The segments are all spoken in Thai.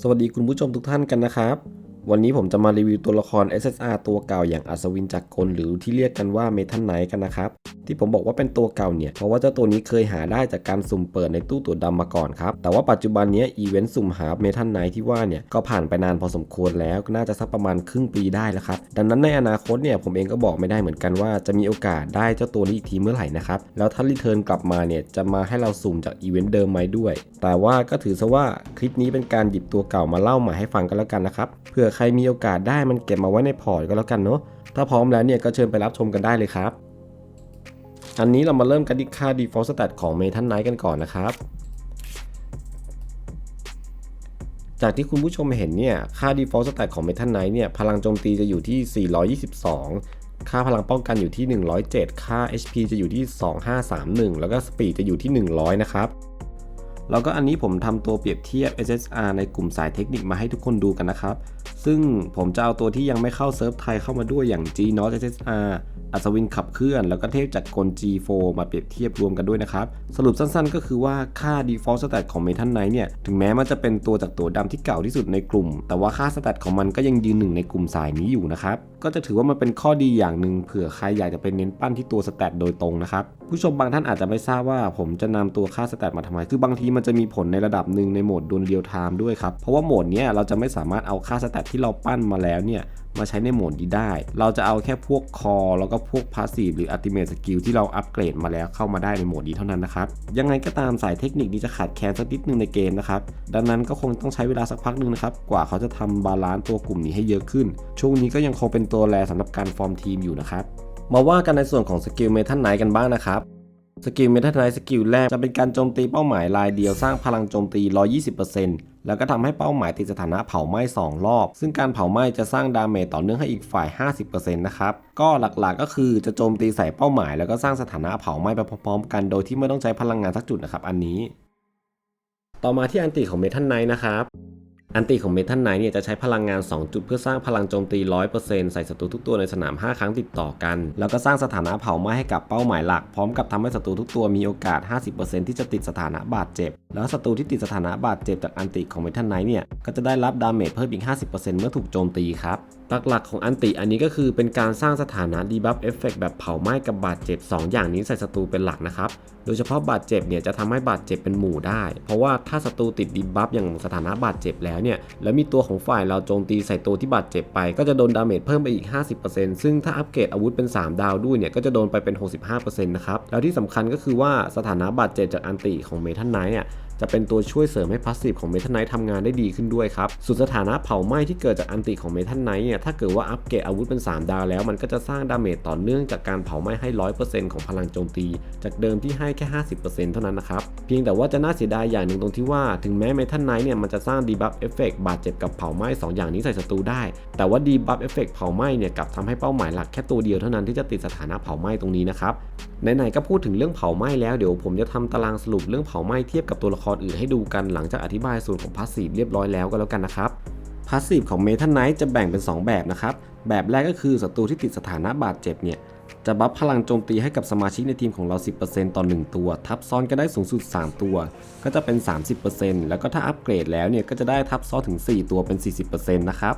สวัสดีคุณผู้ชมทุกท่านกันนะครับ วันนี้ผมจะมารีวิวตัวละคร SSR ตัวเก่าอย่างอัศวินจักรกลหรือที่เรียกกันว่าเมทันไนกันนะครับ ที่ผมบอกว่าเป็นตัวเก่าเนี่ย เพราะว่าเจ้าตัวนี้เคยหาได้จากการสุ่มเปิดในตู้ตัวดำมาก่อนครับ แต่ว่าปัจจุบันนี้อีเวนต์สุ่มหาเมทันไนที่ว่าเนี่ย ก็ผ่านไปนานพอสมควรแล้วก็น่าจะสักประมาณครึ่งปีได้แล้วครับ ดังนั้นในอนาคตเนี่ยผมเองก็บอกไม่ได้เหมือนกันว่าจะมีโอกาสได้เจ้าตัวนี้อีกทีเมื่อไหร่นะครับแล้วถ้ารีเทิร์นกลับมาเนี่ยจะมาให้เราสุ่มจากอีเวนต์เดิมไหมด้วย แต่ว่าก็ถือซะว่าคลิปนี้เป็นการหยิบตัวเก่ามาเล่าใหม่ให้ฟังกันแล้วกันนะครับเผื่อใครมีโอกาสได้มันเก็บมาไว้ในพอร์ตก็แล้วกันเนาะถ้าพร้อมแล้วเนี่ยก็เชิญไปรับชมกันได้เลยครับ อันนี้เรามาเริ่มกันที่ค่า default stat ของ m e t a n Knight กันก่อนนะครับ จากที่คุณผู้ชมเห็นเนี่ยค่า default stat ของ m e t a n Knight เนี่ยพลังโจมตีจะอยู่ที่ 422ค่าพลังป้องกันอยู่ที่ 107 ค่า HP จะอยู่ที่ 2531 แล้วก็ speed จะอยู่ที่ 100 นะครับ แล้วก็อันนี้ผมทำตัวเปรียบเทียบ SSR ในกลุ่มสายเทคนิคมาให้ทุกคนดูกันนะครับ ซึ่งผมจะเอาตัวที่ยังไม่เข้าเซิร์ฟไทยเข้ามาด้วยอย่าง G n o t SSR อัศวินขับเคลื่อน แล้วก็เทพจักรกล G4 มาเปรียบเทียบรวมกันด้วยนะครับ สรุปสั้นๆ ก็คือว่าค่า default stat ของ m e t a n Knight เนี่ย ถึงแม้มันจะเป็นตัวจากตัวดำที่เก่าที่สุดในกลุ่ม แต่ว่าค่า stat ของมันก็ยังยืนหนึ่งในกลุ่มสายนี้อยู่นะครับ ก็จะถือว่ามันเป็นข้อดีอย่างหนึ่งเผื่อใครอยากจะเป็นเน้นปั้นที่ตัว stat โดยตรงนะครับ ผู้ชมบางท่านอาจจะไม่ทราบว่าผมจะนำตัวค่า stat มาทำไม คือบางทีมันจะมีผลในระดับหนึ่งในโหมดดวลเรียลไทม์ด้วยครับ เพราะว่าโหมดนี้เราจะไม่สามารถเอาค่า stat ที่เราปั้นมาแล้วเนี่ยมาใช้ในโหมดนี้ได้ เราจะเอาแค่พวกคอแล้วก็พวกพาสซีฟหรืออัติเม e สกิลที่เราอัปเกรดมาแล้วเข้ามาได้ในโหมดนี้เท่านั้นนะครับ ยังไงก็ตามสายเทคนิคนี้จะขาดแคลนสักนิดนึงในเกมนะครับ ดังนั้นก็คงต้องใช้เวลาสักพักหนึงนะครับ กว่าเขาจะทำบาลานซ์ตัวกลุ่มนี้ให้เยอะขึ้น ช่วงนี้ก็ยังคงเป็นตัวแรสำหรับการฟอร์มทีมอยู่นะครับ มาว่ากันในส่วนของสกิลเมทัลไนกันบ้างนะครับสกิลเมทัลไนสกิลแรกจะเป็นการโจมตีเป้าหมายรายเดียวสร้างพลังโจมตี 120%แล้วก็ทำให้เป้าหมายติดสถานะเผาไหม้ 2 รอบ ซึ่งการเผาไหม้จะสร้างดาเมจต่อเนื่องให้อีกฝ่าย 50%นะครับ ก็หลักๆก็คือจะโจมตีใส่เป้าหมาย แล้วก็สร้างสถานะเผาไหม้ไปพร้อมๆกันโดยที่ไม่ต้องใช้พลังงานสักจุดนะครับอันนี้ ต่อมาที่อันติของเมทัลไนนะครับ อันตีของเมทัลไนเนี่ยจะใช้พลังงาน 2 จุดเพื่อสร้างพลังโจมตี 100%ใส่ศัตรูทุกตัวในสนาม 5 ครั้งติดต่อกัน แล้วก็สร้างสถานะเผาไหม้ให้กับเป้าหมายหลัก พร้อมกับทำให้ศัตรูทุกตัวมีโอกาส 50%ที่จะติดสถานะบาดเจ็บ แล้วศัตรูที่ติดสถานะบาดเจ็บจากอันติของเมทัลไนเนี่ยก็จะได้รับดาเมจเพิ่มอีก 50%เมื่อถูกโจมตีครับ หลักๆของอันติอันนี้ก็คือเป็นการสร้างสถานะดีบัฟเอฟเฟกแบบเผาไหม้กับบาดเจ็บ 2 อย่างนี้ใส่ศัตรูเป็นหลักนะครับ โดยเฉพาะบาดเจ็บเนี่ยจะทำให้บาดเจ็บเป็นหมู่ได้ เพราะว่าถ้าศัตรูติดดีบัฟอย่างสถานะบาดเจ็บแล้วเนี่ย แล้วมีตัวของฝ่ายเราโจมตีใส่ตัวที่บาดเจ็บไป ก็จะโดนดาเมจเพิ่มไปอีก 50%ซึ่งถ้าอัปเกรดอาวุธเป็น 3 ดาวด้วยเนี่ยก็จะโดนไปเป็น 65%นะครับ แล้วที่สำคัญก็คือว่าสถานะบาดเจ็บจากอันติของเมทัลไนท์เนี่ย จะเป็นตัวช่วยเสริมให้พาสซีฟของเมทัลไนท์ทำงานได้ดีขึ้นด้วยครับส่วนสถานะเผาไหม้ที่เกิดจากอันติของเมทัลไนท์เนี่ยถ้าเกิดว่าอัปเกรดอาวุธเป็น 3 ดาวแล้ว มันก็จะสร้างดาเมจต่อเนื่องจากการเผาไหม้ให้ 100%ของพลังโจมตี จากเดิมที่ให้แค่ 50%เท่านั้นนะครับเพียงแต่ว่าจะน่าเสียดายอย่างหนึ่งตรงที่ว่าถึงแม้เมทัลไนท์เนี่ยมันจะสร้างดีบัฟเอฟเฟกบาดเจ็บกับเผาไหม้2อย่างนี้ใส่ศัตรูได้ แต่ว่าดีบัฟเอฟเฟกเผาไหม้เนี่ยกลับทำให้เป้าหมายหลักแค่ตัวเดียวเท่านั้นที่จะติดสถานะเผาไหม้ตรงนี้นะครับไหนๆก็พูดถึงเรื่องเผาไหม้แล้วเดี๋ยวผมจะทำตารางสรุปเรื่องเผาไหม้เทียบกับตัวละครรอื่นให้ดูกันหลังจากอธิบายส่วนของพาสซีฟเรียบร้อยแล้วก็แล้วกันนะครับพาสซีฟของเมทัลไนท์จะแบ่งเป็น 2 แบบนะครับ แบบแรกก็คือศัตรูที่ติดสถานะบาดเจ็บเนี่ย จะบัฟพลังโจมตีให้กับสมาชิกในทีมของเรา 10%ต่อ 1 ตัว ทับซ้อนก็ได้สูงสุด 3 ตัว ก็จะเป็น 30%แล้วก็ถ้าอัปเกรดแล้วเนี่ย ก็จะได้ทับซ้อนถึง 4 ตัวเป็น 40%นะครับ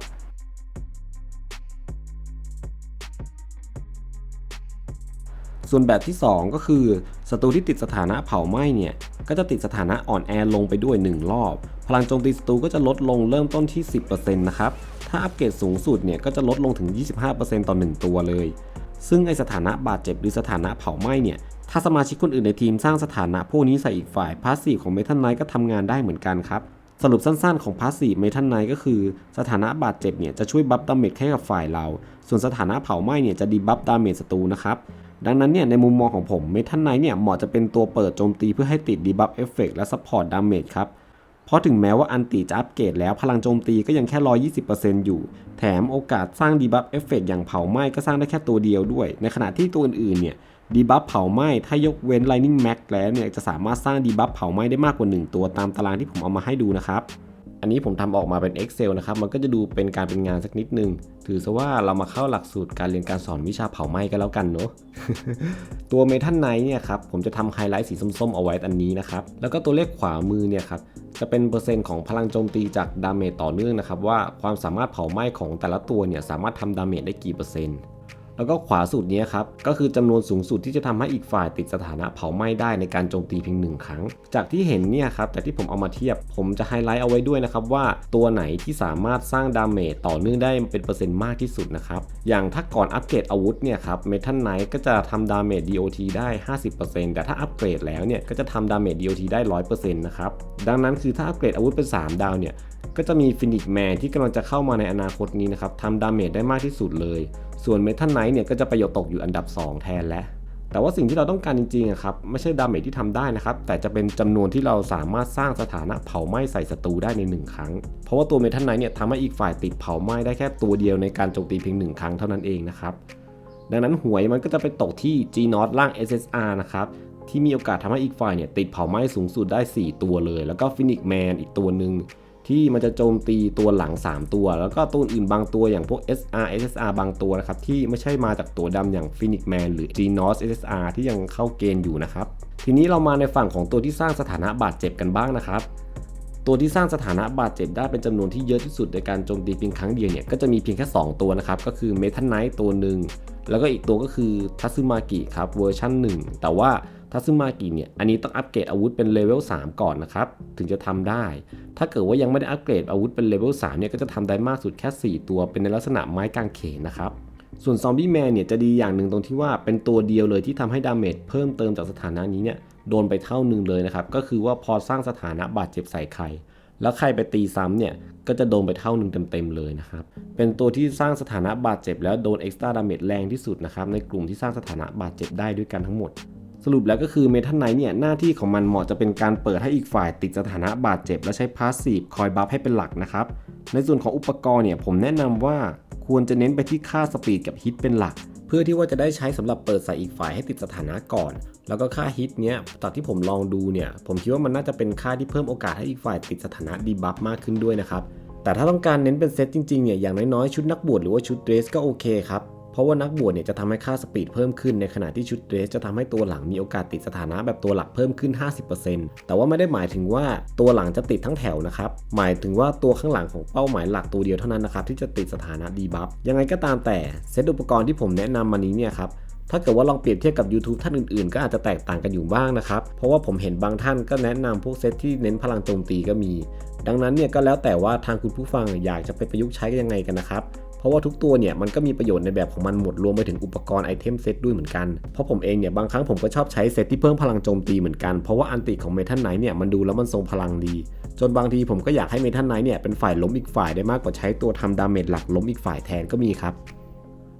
ส่วนแบบที่ 2 ก็คือ ศัตรูที่ติดสถานะเผาไหม้เนี่ย ก็จะติดสถานะอ่อนแอลงไปด้วย 1 รอบ พลังโจมตีศัตรูก็จะลดลงเริ่มต้นที่ 10%นะครับ ถ้าอัปเกรดสูงสุดเนี่ยก็จะลดลงถึง 25%ต่อ 1 ตัวเลย ซึ่งไอสถานะบาดเจ็บหรือสถานะเผาไหม้เนี่ย ถ้าสมาชิกคนอื่นในทีมสร้างสถานะพวกนี้ใส่อีกฝ่ายพาสซีฟของเมทัลไนท์ก็ทำงานได้เหมือนกันครับสรุปสั้นๆของพาสซีฟเมทัลไนท์ก็คือ สถานะบาดเจ็บเนี่ยจะช่วยบัฟดาเมจให้กับฝ่ายเรา ส่วนสถานะเผาไหม้เนี่ยจะดีบัฟดาเมจศัตรูนะครับ ดังนั้นเนี่ยในมุมมองของผมเมทัลไนท์เนี่ยเหมาะจะเป็นตัวเปิดโจมตีเพื่อให้ติดดีบัฟเอฟเฟกและซัพพอร์ตดาเมจครับ เพราะถึงแม้ว่าอันติจะอัปเกรดแล้วพลังโจมตีก็ยังแค่ 120%อยู่ แถมโอกาสสร้างดีบัฟเอฟเฟกอย่างเผาไหม้ก็สร้างได้แค่ตัวเดียวด้วย ในขณะที่ตัวอื่นๆเนี่ยดีบัฟเผาไหม้ถ้ายกเว้น Lightning Max แล้วเนี่ยจะสามารถสร้างดีบัฟเผาไหม้ได้มากกว่า 1 ตัวตามตารางที่ผมเอามาให้ดูนะครับ อันนี้ผมทำออกมาเป็น Excel นะครับ มันก็จะดูเป็นการเป็นงานสักนิดนึง ถือซะว่าเรามาเข้าหลักสูตรการเรียนการสอนวิชาเผาไหม้กันแล้วกันเนาะ ตัวเมทัลไนท์เนี่ยครับ ผมจะทำไฮไลท์สีส้มๆเอาไว้อันนี้นะครับ แล้วก็ตัวเลขขวามือเนี่ยครับจะเป็นเปอร์เซ็นต์ของพลังโจมตีจากดาเมจต่อเนื่องนะครับว่าความสามารถเผาไหม้ของแต่ละตัวเนี่ยสามารถทำดาเมจได้กี่เปอร์เซ็นต์ แล้วก็ขวาสุดนี้ครับ ก็คือจำนวนสูงสุดที่จะทำให้อีกฝ่ายติดสถานะเผาไหม้ได้ในการโจมตีเพียงหนึ่งครั้ง จากที่เห็นเนี่ยครับ จากที่ผมเอามาเทียบ ผมจะไฮไลท์เอาไว้ด้วยนะครับว่าตัวไหนที่สามารถสร้างดาเมจต่อเนื่องได้เป็นเปอร์เซ็นต์มากที่สุดนะครับ อย่างถ้าก่อนอัปเกรดอาวุธเนี่ยครับเมทัลไนท์ก็จะทำดาเมจ DOT ได้ 50%แต่ถ้าอัปเกรดแล้วเนี่ยก็จะทำดาเมจ DOT ได้ 100%นะครับดังนั้นคือถ้าอัปเกรดอาวุธเป็น 3 ดาวเนี่ยก็จะมีฟินิกแมนที่กำลังจะเข้ามาในอนาคตนี้นะครับทำดาเมจได้มากที่สุดเลย ส่วนเมทัลไนท์เนี่ยก็จะประโยชน์ตกอยู่อันดับ 2 แทนแล้ว แต่ว่าสิ่งที่เราต้องการจริงๆอะครับไม่ใช่ดาเมจที่ทำได้นะครับ แต่จะเป็นจำนวนที่เราสามารถสร้างสถานะเผาไหม้ใส่ศัตรูได้ใน 1 ครั้ง เพราะว่าตัวเมทัลไนท์เนี่ยทำให้อีกฝ่ายติดเผาไหม้ได้แค่ตัวเดียวในการโจมตีเพียงหนึ่งครั้งเท่านั้นเองนะครับดังนั้นหวยมันก็จะไปตกที่ G n o t ล่าง SSR นะครับที่มีโอกาสทำให้อีกฝ่ายเนี่ยติดเผาไหม้สูงสุดได้ 4 ตัวเลย แล้วก็ฟินิกแมนอีกตัวหนึ่ง ที่มันจะโจมตีตัวหลัง 3 ตัว แล้วก็ตัวอื่นบางตัวอย่างพวก SR SSR บางตัวนะครับ ที่ไม่ใช่มาจากตัวดำอย่าง Phoenix Man หรือ Genos SSR ที่ยังเข้าเกณฑ์อยู่นะครับ ทีนี้เรามาในฝั่งของตัวที่สร้างสถานะบาดเจ็บกันบ้างนะครับตัวที่สร้างสถานะบาดเจ็บได้เป็นจำนวนที่เยอะที่สุดในการโจมตีเพียงครั้งเดียวเนี่ยก็จะมีเพียงแค่ 2 ตัวนะครับ ก็คือเมทัลไนท์ตัวหนึ่งแล้วก็อีกตัวก็คือทัซึมากิครับเวอร์ชัน1 แต่ว่า ทัซึมากิเนี่ยอันนี้ต้องอัปเกรดอาวุธเป็นเลเวล3ก่อนนะครับ ถึงจะทำได้ ถ้าเกิดว่ายังไม่ได้อัปเกรดอาวุธเป็นเลเวล3เนี่ยก็จะทำได้มากสุดแค่ 4 ตัวเป็นในลักษณะไม้กางเขนนะครับส่วนซอมบี้แมนเนี่ยจะดีอย่างหนึ่งตรงที่ว่าเป็นตัวเดียวเลยที่ทำให้ดาเมจเพิ่มเติมจากสถานะนี้เนี่ยโดนไปเท่าหนึ่งเลยนะครับ ก็คือว่าพอสร้างสถานะบาดเจ็บใส่ใคร แล้วใครไปตีซ้ำเนี่ยก็จะโดนไปเท่าหนึ่งเต็มๆเลยนะครับ เป็นตัวที่สร้างสถานะบาดเจ็บแล้วโดนเอ็กซ์ตร้าดาเมจแรงที่สุดนะครับในกลุ่มที่สร้างสถานะบาดเจ็บได้ด้วยกันทั้งหมด สรุปแล้วก็คือเมทัลไนท์เนี่ยหน้าที่ของมันเหมาะจะเป็นการเปิดให้อีกฝ่ายติดสถานะบาดเจ็บ และใช้พาสซีฟคอยบัฟให้เป็นหลักนะครับ ในส่วนของอุปกรณ์เนี่ยผมแนะนำว่าควรจะเน้นไปที่ค่าสปีดกับฮิตเป็นหลัก เพื่อที่ว่าจะได้ใช้สำหรับเปิดใส่อีกฝ่ายให้ติดสถานะก่อน แล้วก็ค่าฮิตเนี้ยจากที่ผมลองดูเนี่ยผมคิดว่ามันน่าจะเป็นค่าที่เพิ่มโอกาสให้อีกฝ่ายติดสถานะดีบัฟมากขึ้นด้วยนะครับแต่ถ้าต้องการเน้นเป็นเซตจริงๆเนี่ยอย่างน้อยๆชุดนักบวชหรือว่าชุดเดรสก็โอเคครับ เพราะว่านักบวชเนี่ยจะทำให้ค่าสปีดเพิ่มขึ้นในขณะที่ชุดเดรสจะทำให้ตัวหลังมีโอกาสติดสถานะแบบตัวหลักเพิ่มขึ้น 50%แต่ว่าไม่ได้หมายถึงว่าตัวหลังจะติดทั้งแถวนะครับหมายถึงว่าตัวข้างหลังของเป้าหมายหลักตัวเดียวเท่านั้นนะครับที่จะติดสถานะดีบัฟยังไงก็ตามแต่เซตอุปกรณ์ที่ผมแนะนำมานี้เนี่ยครับถ้าเกิดว่าลองเปรียบเทียบกับ YouTube ท่านอื่นๆ ก็อาจจะแตกต่างกันอยู่บ้างนะครับ เพราะว่าผมเห็นบางท่านก็แนะนำพวกเซตที่เน้นพลังโจมตีก็มี ดังนั้นเนี่ยก็แล้วแต่ว่าทางคุณผู้ฟังอยากจะไปประยุกต์ใช้ยังไงกันนะครับ เพราะว่าทุกตัวเนี่ยมันก็มีประโยชน์ในแบบของมันหมดรวมไปถึงอุปกรณ์ไอเทมเซตด้วยเหมือนกัน เพราะผมเองเนี่ยบางครั้งผมก็ชอบใช้เซตที่เพิ่มพลังโจมตีเหมือนกัน เพราะว่าอันติของเมทัลไนท์เนี่ยมันดูแล้วมันทรงพลังดี จนบางทีผมก็อยากให้เมทัลไนท์เนี่ยเป็นฝ่ายล้มอีกฝ่ายได้มากกว่าใช้ตัวทำดาเมจหลักล้มอีกฝ่ายแทนก็มีครับ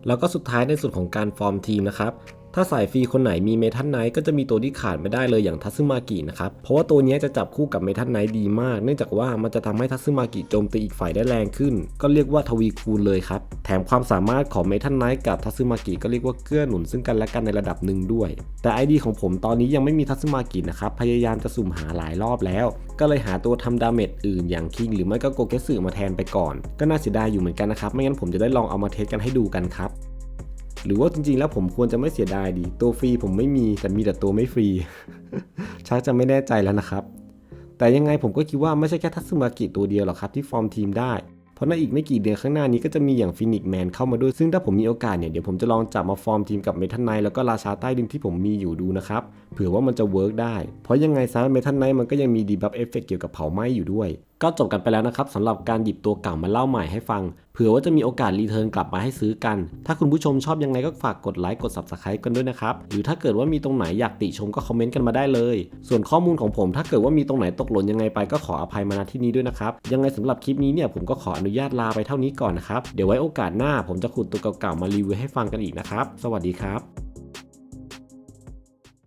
แล้วก็สุดท้ายในส่วนของการฟอร์มทีมนะครับ ถ้าสายฟรีคนไหนมีเมทัลไนท์ก็จะมีตัวที่ขาดไม่ได้เลยอย่างทัซึมากินะครับ เพราะว่าตัวนี้จะจับคู่กับเมทัลไนท์ดีมาก เนื่องจากว่ามันจะทำให้ทัซึมากิโจมตีอีกฝ่ายได้แรงขึ้น ก็เรียกว่าทวีคูณเลยครับ แถมความสามารถของเมทัลไนท์กับทัซึมากิก็เรียกว่าเกื้อหนุนซึ่งกันและกันในระดับหนึ่งด้วย แต่ ID ของผมตอนนี้ยังไม่มีทัซึมากินะครับ พยายามจะสุ่มหาหลายรอบแล้ว ก็เลยหาตัวทำดาเมจอื่นอย่างคิงหรือไม่ก็โกเกสึมาแทนไปก่อน ก็น่าเสียดายอยู่เหมือนกันนะครับ ไม่งั้นผมจะได้ลองเอามาเทสกันให้ดูกันครับ หรือว่าจริงๆ แล้วผมควรจะไม่เสียดายดี ตัวฟรีผมไม่มีแต่มีแต่ตัวไม่ฟรี ชักจะไม่แน่ใจแล้วนะครับ แต่ยังไงผมก็คิดว่าไม่ใช่แค่ทัตสึมากิตัวเดียวหรอกครับที่ฟอร์มทีมได้ เพราะในอีกไม่กี่เดือนข้างหน้านี้ก็จะมีอย่างฟินิกแมนเข้ามาด้วย ซึ่งถ้าผมมีโอกาสเนี่ยเดี๋ยวผมจะลองจับมาฟอร์มทีมกับเมทัลไนแล้วก็ราชาใต้ดินที่ผมมีอยู่ดูนะครับ เผื่อว่ามันจะเวิร์กได้ เพราะยังไงซะเมทัลไนมันก็ยังมีดีบัฟเอฟเฟกเกี่ยวกับเผาไหม้อยู่ด้วย ก็จบกันไปแล้วนะครับสำหรับการหยิบตัวเก่ามาเล่าใหม่ให้ฟัง เผื่อว่าจะมีโอกาสรีเทิร์นกลับมาให้ซื้อกัน ถ้าคุณผู้ชมชอบยังไงก็ฝากกดไลค์กด subscribe กันด้วยนะครับ หรือถ้าเกิดว่ามีตรงไหนอยากติชมก็คอมเมนต์กันมาได้เลย ส่วนข้อมูลของผมถ้าเกิดว่ามีตรงไหนตกหล่นยังไงไปก็ขออภัยมาณที่นี้ด้วยนะครับ ยังไงสำหรับคลิปนี้เนี่ยผมก็ขออนุญาตลาไปเท่านี้ก่อนนะครับ เดี๋ยวไว้โอกาสหน้าผมจะขุดตัวเก่าๆมารีวิวให้ฟังกันอีกนะครับ สวัสดีครับ